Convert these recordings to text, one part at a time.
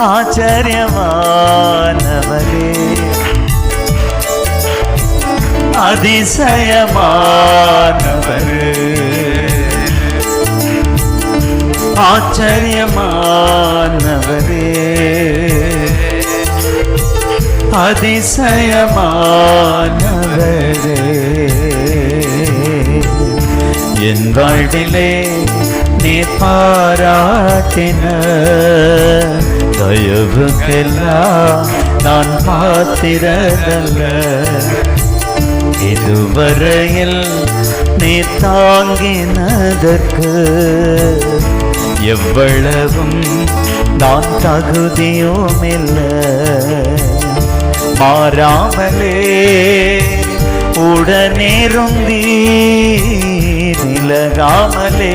ஆச்சரியமானவரே. அதிசயமானவரே. ஆச்சரியமானவரே. அதிசயமானவரே. என் வாழ்விலே நீ பாராட்டின தயவுக்கெல்லாம் நான் பார்த்திரதல்ல. இதுவரையில் நீ தாங்கினதற்கு எவ்வளவும் நான் தகுதியும் இல்லை மாறாமலே உடனேருந்தி நிலகாமலே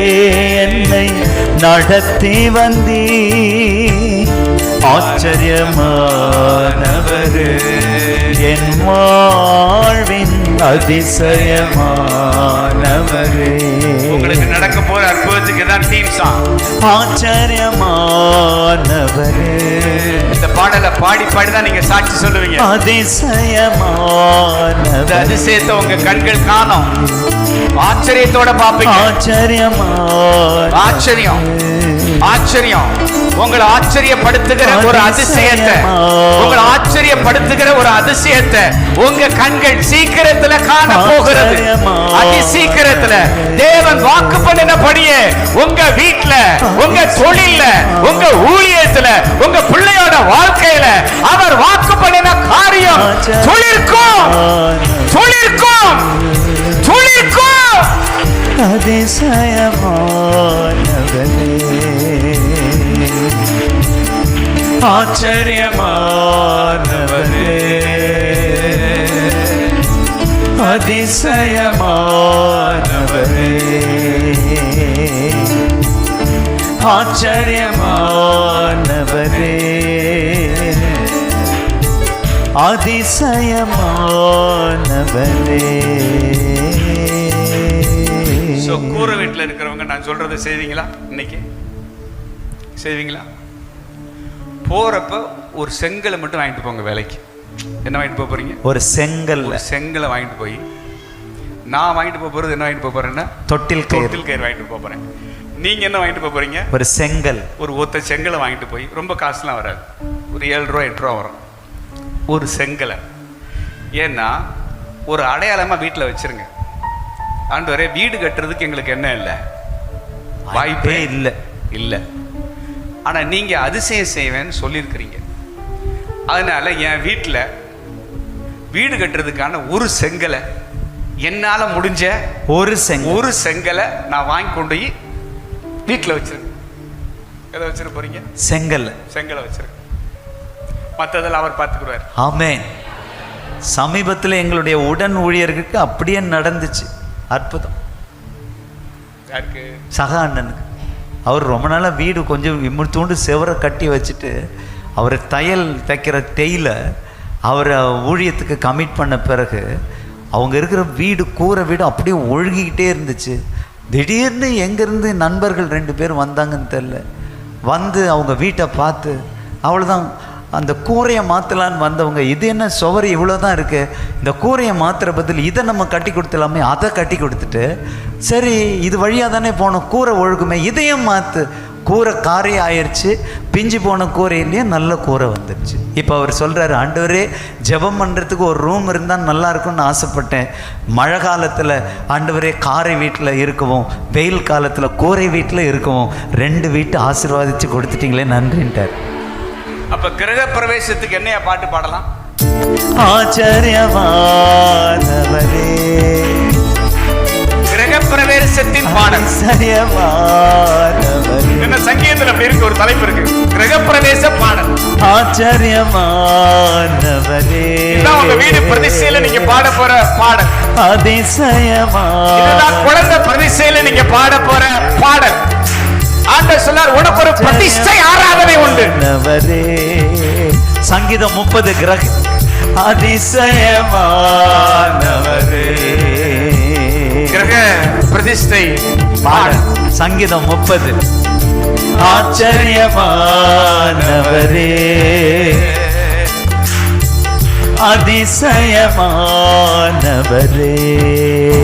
என்னை நடத்தி வந்தீ ஆச்சரியமானவரே என் வாழ்வின் அதிசயமானவரே. உங்களுக்கு நடக்க போற அற்புதத்துக்கு தான் டீம் சாங் ஆச்சரியமானவரே. இந்த பாடலை பாடி பாடி தான் நீங்க சாட்சி சொல்லுவீங்க. இந்த அதிசயமானவரே அதிசயத்தை உங்க கண்கள் காணும். ஆச்சரியத்தோட பாப்பீங்க ஆச்சரியமான ஆச்சரியம். ஆச்சரியம். உங்களை ஆச்சரியப்படுத்துகிற ஒரு அதிசயத்தை. உங்களை ஆச்சரியப்படுத்துகிற ஒரு அதிசயத்தை உங்க கண்கள் சீக்கிரத்துல காண போகிறது. அதி சீக்கிரத்துல தேவன் வாக்கு பண்ணினபடியே உங்க வீட்டுல உங்க தொழில்ல உங்க ஊழியத்துல உங்க பிள்ளையோட வாழ்க்கையில அவர் வாக்கு பண்ணின காரியம் தொழிற்கும். தொழிற்கும். தொழிற்கும். அதிசயமானவனே. ஆச்சரியமானவரே அதிசயமானவரே ஆச்சரியமானவரே அதிசயமானவரே ஸோ கூரை வீட்டில் இருக்கிறவங்க நான் சொல்றதை செய்வீங்களா இன்னைக்கு? செய்வீங்களா? போறப்ப ஒரு செங்கலை மட்டும் வாங்கிட்டு போங்க வேலைக்கு. என்ன வாங்கிட்டு போக போறீங்க? ஒரு செங்கல் ஒரு செங்கலை வாங்கிட்டு போய் நான் வாங்கிட்டு போக போறது என்ன வாங்கிட்டு போக போறேன்னா தொட்டில் தொட்டில் கயிறு வாங்கிட்டு போக போறேன். நீங்க என்ன வாங்கிட்டு போக போறீங்க? ஒரு செங்கல். ஒரு ஒத்த செங்கலை வாங்கிட்டு போய் ரொம்ப காசுலாம் வராது. ஒரு ஏழு ரூபா எட்டு ரூபா வரும். ஒரு செங்கலை. ஏன்னா ஒரு அடையாளமா வீட்டில் வச்சிருங்க. ஆண்டவரே வீடு கட்டுறதுக்கு எங்களுக்கு என்ன இல்லை? வாய்ப்பே இல்லை. இல்லை. ஆனா நீங்க அதிசயம் செய்வேன்னு சொல்லியிருக்கிறீங்க. அதனால என் வீட்டில் வீடு கட்டுறதுக்கான ஒரு செங்கலை என்னால முடிஞ்ச ஒரு செங்கல். ஒரு செங்கலை நான் வாங்கி கொண்டு போய் வீட்டில் வச்சிருக்கேன். எதை வச்சிருக்க போறீங்க? செங்கல். செங்கலை வச்சிருக்கேன். மற்றதெல்லாம் அவர் பார்த்துக்குருவார். ஆமென். சமீபத்தில் எங்களுடைய உடன் ஊழியர்களுக்கு அப்படியே நடந்துச்சு. அற்புதம். யாருக்கு? சக அண்ணனுக்கு. அவர் ரொம்ப நாளாக வீடு கொஞ்சம் இம்முத்தூண்டு செவரை கட்டி வச்சுட்டு அவர் தையல் தைக்கிற தேயில அவரை ஊழியத்துக்கு கமிட் பண்ண பிறகு அவங்க இருக்கிற வீடு கூரை வீடு அப்படியே ஒழுகிக்கிட்டே இருந்துச்சு. திடீர்னு எங்கேருந்து நண்பர்கள் ரெண்டு பேர் வந்தாங்கன்னு தெரில வந்து அவங்க வீட்டை பார்த்து அவ்வளோதான் அந்த கூரையை மாற்றலான்னு வந்தவங்க இது என்ன சுவர் இவ்வளோ தான் இருக்குது இந்த கூரையை மாற்றுற பதில் இதை நம்ம கட்டி கொடுத்துலாமே அதை கட்டி கொடுத்துட்டு சரி இது வழியாக தானே போனோம் கூரை ஒழுகுமே இதையும் மாற்று கூரை காரே ஆயிடுச்சு பிஞ்சு போன கூரையிலேயே நல்ல கூரை வந்துடுச்சு இப்போ அவர் சொல்கிறாரு ஆண்டவரே ஜெபம் பண்ணுறதுக்கு ஒரு ரூம் இருந்தால் நல்லா இருக்கும்னு ஆசைப்பட்டேன். மழை காலத்தில் ஆண்டவரே காரை வீட்டில் இருக்கவும் வெயில் காலத்தில் கூரை வீட்டில் இருக்கவும் ரெண்டு வீட்டு ஆசீர்வாதிச்சு கொடுத்துட்டிங்களே நன்றின்ட்டார். அப்ப கிரக பிரவேசத்துக்கு என்னையா பாட்டு பாடலாம்? ஆச்சரியமானவரே. கிரக பிரவேசத்தின் பாடல். ஆச்சரியமானவரே. என்ன சங்கீதத்துல அப்படி இருக்கு? ஒரு தலைப்பு இருக்கு. கிரக பிரவேச பாடல். ஆச்சரியமானவரே. உங்க வீடு பிரதிஷ்டையில நீங்க பாட போற பாடல். இதுதான் அதிசயமான குழந்தை பிரதிஷ்டையில நீங்க பாட போற பாடல். ஆண்டவர் சொன்னார் உனக்கு ஒரு பிரதிஷ்டை ஆராதனை ஆண்டவரே சங்கீதம் முப்பது கிரக அதிசயமானவரே. கிரக பிரதிஷ்டை பாடல் சங்கீதம் முப்பது. ஆச்சரியமானவரே. அதிசயமானவரே.